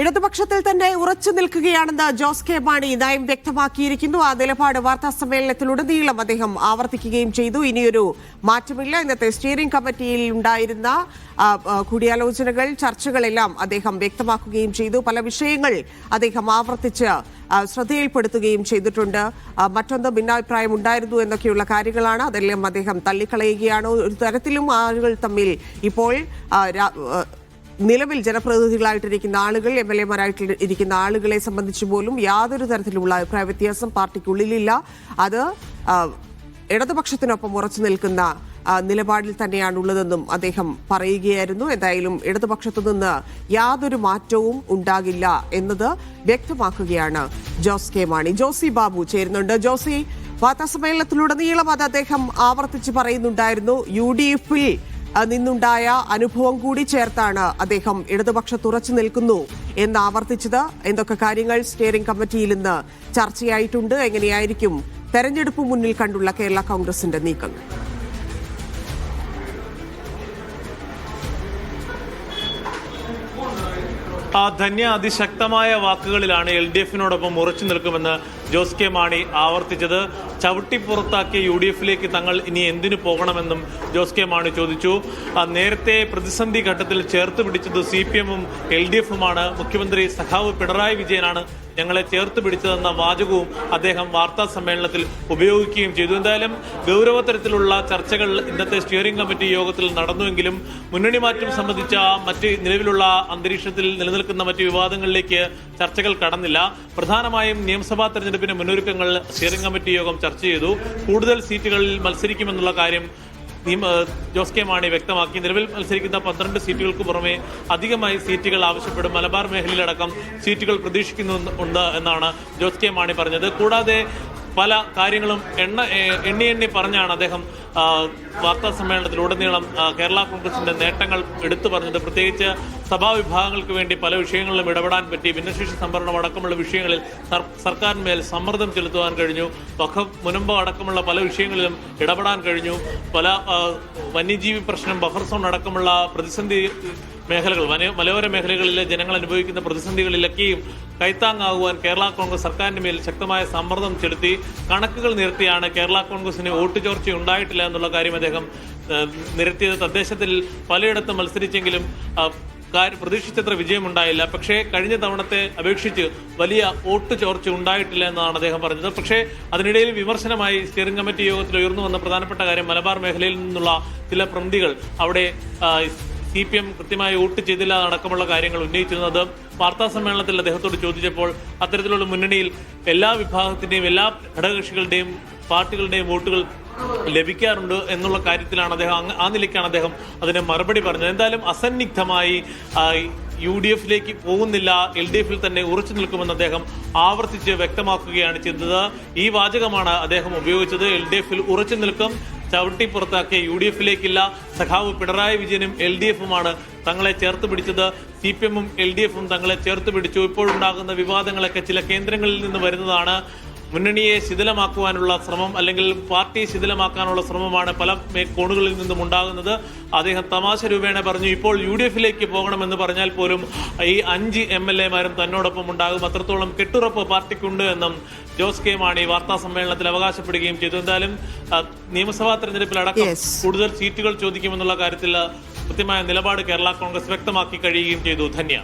ഇടതുപക്ഷത്തിൽ തന്നെ ഉറച്ചു നിൽക്കുകയാണെന്ന് ജോസ് കെ മാണി നയം വ്യക്തമാക്കിയിരിക്കുന്നു. ആ നിലപാട് വാർത്താ സമ്മേളനത്തിലുടനീളം അദ്ദേഹം ആവർത്തിക്കുകയും ചെയ്തു. ഇനിയൊരു മാറ്റമില്ല. ഇന്നത്തെ സ്റ്റിയറിംഗ് കമ്മിറ്റിയിൽ ഉണ്ടായിരുന്ന കൂടിയാലോചനകൾ ചർച്ചകളെല്ലാം അദ്ദേഹം വ്യക്തമാക്കുകയും ചെയ്തു. പല വിഷയങ്ങൾ അദ്ദേഹം ആവർത്തിച്ച് ശ്രദ്ധയിൽപ്പെടുത്തുകയും ചെയ്തിട്ടുണ്ട്. മറ്റൊന്ന് ഭിന്നാഭിപ്രായം ഉണ്ടായിരുന്നു എന്നൊക്കെയുള്ള കാര്യങ്ങളാണ്. അതെല്ലാം അദ്ദേഹം തള്ളിക്കളയുകയാണ്. ഒരു തരത്തിലും ആളുകൾ തമ്മിൽ ഇപ്പോൾ നിലവിൽ ജനപ്രതിനിധികളായിട്ടിരിക്കുന്ന ആളുകൾ എം എൽ എമാരായിട്ട് ഇരിക്കുന്ന ആളുകളെ സംബന്ധിച്ച് പോലും യാതൊരു തരത്തിലുള്ള അഭിപ്രായ വ്യത്യാസം പാർട്ടിക്കുള്ളിലില്ല. അത് ഇടതുപക്ഷത്തിനൊപ്പം ഉറച്ചു നിൽക്കുന്ന നിലപാടിൽ തന്നെയാണുള്ളതെന്നും അദ്ദേഹം പറയുകയായിരുന്നു. എന്തായാലും ഇടതുപക്ഷത്തു നിന്ന് യാതൊരു മാറ്റവും ഉണ്ടാകില്ല എന്നത് വ്യക്തമാക്കുകയാണ് ജോസ് കെ. മാണി. ജോസി ബാബു ചേരുന്നുണ്ട്. ജോസി വാർത്താസമ്മേളനത്തിലുടനീളം അത് അദ്ദേഹം ആവർത്തിച്ച് പറയുന്നുണ്ടായിരുന്നു. യു ഡി എഫിൽ നിന്നുണ്ടായ അനുഭവം കൂടി ചേർത്താണ് അദ്ദേഹം ഇടതുപക്ഷത്ത് ഉറച്ചു നിൽക്കുന്നു എന്ന് ആവർത്തിച്ചത് എന്തൊക്കെ കാര്യങ്ങൾ സ്റ്റിയറിംഗ് കമ്മിറ്റിയിൽ ഇന്ന് ചർച്ചയായിട്ടുണ്ട്? എങ്ങനെയായിരിക്കും തെരഞ്ഞെടുപ്പ് മുന്നിൽ കണ്ടുള്ള കേരള കോൺഗ്രസിന്റെ നീക്കങ്ങൾ? ആ ധന്യ അതിശക്തമായ വാക്കുകളിലാണ് എൽ ഡി എഫിനോടൊപ്പം ഉറച്ചു നിൽക്കുമെന്ന് ജോസ് കെ മാണി ആവർത്തിച്ചത്. ചവിട്ടി പുറത്താക്കിയ യു ഡി എഫിലേക്ക് തങ്ങൾ ഇനി എന്തിനു പോകണമെന്നും ജോസ് കെ മാണി ചോദിച്ചു. നേരത്തെ പ്രതിസന്ധി ഘട്ടത്തിൽ ചേർത്ത് പിടിച്ചത് സി പി എമ്മും എൽ ഡി എഫുമാണ്. മുഖ്യമന്ത്രി സഖാവ് പിണറായി വിജയനാണ് ഞങ്ങളെ ചേർത്ത് പിടിച്ചതെന്ന വാചകവും അദ്ദേഹം വാർത്താ സമ്മേളനത്തിൽ ഉപയോഗിക്കുകയും ചെയ്തു. എന്തായാലും ഗൗരവതരത്തിലുള്ള ചർച്ചകൾ ഇന്നത്തെ സ്റ്റിയറിംഗ് കമ്മിറ്റി യോഗത്തിൽ നടന്നുവെങ്കിലും മുന്നണി മാറ്റം സംബന്ധിച്ച മറ്റ് നിലവിലുള്ള അന്തരീക്ഷത്തിൽ നിലനിൽക്കുന്ന മറ്റ് വിവാദങ്ങളിലേക്ക് ചർച്ചകൾ കടന്നില്ല. പ്രധാനമായും നിയമസഭാ തെരഞ്ഞെടുപ്പിന് മുന്നൊരുക്കങ്ങൾ സ്റ്റിയറിംഗ് കമ്മിറ്റി യോഗം ചർച്ച ചെയ്തു. കൂടുതൽ സീറ്റുകളിൽ മത്സരിക്കുമെന്നുള്ള കാര്യം ജോസ് കെ മാണി വ്യക്തമാക്കി. നിലവിൽ മത്സരിക്കുന്ന പന്ത്രണ്ട് സീറ്റുകൾക്ക് പുറമെ അധികമായി സീറ്റുകൾ ആവശ്യപ്പെടും. മലബാർ മേഖലയിലടക്കം സീറ്റുകൾ പ്രതീക്ഷിക്കുന്നുണ്ട് എന്നാണ് ജോസ് കെ മാണി പറഞ്ഞത്. കൂടാതെ പല കാര്യങ്ങളും എണ്ണ എണ്ണി എണ്ണി പറഞ്ഞാണ് അദ്ദേഹം വാർത്താ സമ്മേളനത്തിലുടനീളം കേരള കോൺഗ്രസിന്റെ നേട്ടങ്ങൾ എടുത്തു പറഞ്ഞത് പ്രത്യേകിച്ച് സഭാ വിഭാഗങ്ങൾക്ക് വേണ്ടി പല വിഷയങ്ങളിലും ഇടപെടാൻ പറ്റി ഭിന്നശേഷി സംവരണം അടക്കമുള്ള വിഷയങ്ങളിൽ സർ- സർക്കാരിന്മേൽ സമ്മർദ്ദം ചെലുത്തുവാൻ കഴിഞ്ഞു വഖഫ് മുനമ്പ അടക്കമുള്ള പല വിഷയങ്ങളിലും ഇടപെടാൻ കഴിഞ്ഞു പല വന്യജീവി പ്രശ്നം ബഫർ സോൺ അടക്കമുള്ള പ്രതിസന്ധി മേഖലകൾ മലയോര മേഖലകളിലെ ജനങ്ങൾ അനുഭവിക്കുന്ന പ്രതിസന്ധികളിലൊക്കെയും കൈത്താങ്ങാകുവാൻ കേരള കോൺഗ്രസ് സർക്കാരിന് മേൽ ശക്തമായ സമ്മർദ്ദം ചെലുത്തി കണക്കുകൾ നിരത്തിയാണ് കേരള കോൺഗ്രസിന് വോട്ട് ചോർച്ച ഉണ്ടായിട്ടില്ല എന്നുള്ള കാര്യം അദ്ദേഹം നിരത്തിയത്. തദ്ദേശത്തിൽ പലയിടത്തും മത്സരിച്ചെങ്കിലും പ്രതീക്ഷിച്ചത്ര വിജയമുണ്ടായില്ല. പക്ഷേ കഴിഞ്ഞ തവണത്തെ അപേക്ഷിച്ച് വലിയ വോട്ട് ചോർച്ച ഉണ്ടായിട്ടില്ല എന്നാണ് അദ്ദേഹം പറഞ്ഞത്. പക്ഷേ അതിനിടയിൽ വിമർശനമായി സ്റ്റിയറിംഗ് കമ്മിറ്റി യോഗത്തിൽ ഉയർന്നു വന്ന പ്രധാനപ്പെട്ട കാര്യം മലബാർ മേഖലയിൽ നിന്നുള്ള ചില പ്രതികൾ അവിടെ സി പി എം കൃത്യമായി വോട്ട് ചെയ്തില്ല അടക്കമുള്ള കാര്യങ്ങൾ ഉന്നയിച്ചിരുന്നത് വാർത്താ സമ്മേളനത്തിൽ അദ്ദേഹത്തോട് ചോദിച്ചപ്പോൾ അത്തരത്തിലുള്ള മുന്നണിയിൽ എല്ലാ വിഭാഗത്തിന്റെയും എല്ലാ ഘടകകക്ഷികളുടെയും പാർട്ടികളുടെയും വോട്ടുകൾ ലഭിക്കാറുണ്ട് എന്നുള്ള കാര്യത്തിലാണ് അദ്ദേഹം ആ നിലയ്ക്കാണ് അദ്ദേഹം അതിന് മറുപടി പറഞ്ഞത്. എന്തായാലും അസന്നിഗ്ധമായി യു ഡി എഫിലേക്ക് പോകുന്നില്ല എൽ ഡി എഫിൽ തന്നെ ഉറച്ചു നിൽക്കുമെന്ന് അദ്ദേഹം ആവർത്തിച്ച് വ്യക്തമാക്കുകയാണ് ചെയ്തത്. ഈ വാചകമാണ് അദ്ദേഹം ഉപയോഗിച്ചത്. എൽ ഡി എഫിൽ ഉറച്ചു നിൽക്കും. ചവിട്ടി പുറത്താക്കിയ യു ഡി എഫിലേക്കില്ല സഖാവ് പിണറായി വിജയനും എൽ ഡി എഫുമാണ് തങ്ങളെ ചേർത്ത് പിടിച്ചത്. സി പി എമ്മും എൽ ഡി എഫും തങ്ങളെ ചേർത്ത് പിടിച്ചു. ഇപ്പോഴുണ്ടാകുന്ന വിവാദങ്ങളൊക്കെ ചില കേന്ദ്രങ്ങളിൽ നിന്ന് വരുന്നതാണ്. മുന്നണിയെ ശിഥിലമാക്കുവാനുള്ള ശ്രമം അല്ലെങ്കിൽ പാർട്ടി ശിഥിലമാക്കാനുള്ള ശ്രമമാണ് പല കോണുകളിൽ നിന്നും ഉണ്ടാകുന്നത്. അദ്ദേഹം തമാശ രൂപേണ പറഞ്ഞു ഇപ്പോൾ യു ഡി എഫിലേക്ക് പോകണമെന്ന് പറഞ്ഞാൽ പോലും ഈ അഞ്ച് എം എൽ എമാരും തന്നോടൊപ്പം ഉണ്ടാകും. അത്രത്തോളം കെട്ടുറപ്പ് പാർട്ടിക്കുണ്ട് എന്നും ജോസ് കെ മാണി വാർത്താ സമ്മേളനത്തിൽ അവകാശപ്പെടുകയും ചെയ്തു. എന്തായാലും നിയമസഭാ തെരഞ്ഞെടുപ്പിൽ അടക്കം കൂടുതൽ സീറ്റുകൾ ചോദിക്കുമെന്നുള്ള കാര്യത്തിൽ കൃത്യമായ നിലപാട് കേരള കോൺഗ്രസ് വ്യക്തമാക്കി കഴിയുകയും ചെയ്തു. ധന്യ.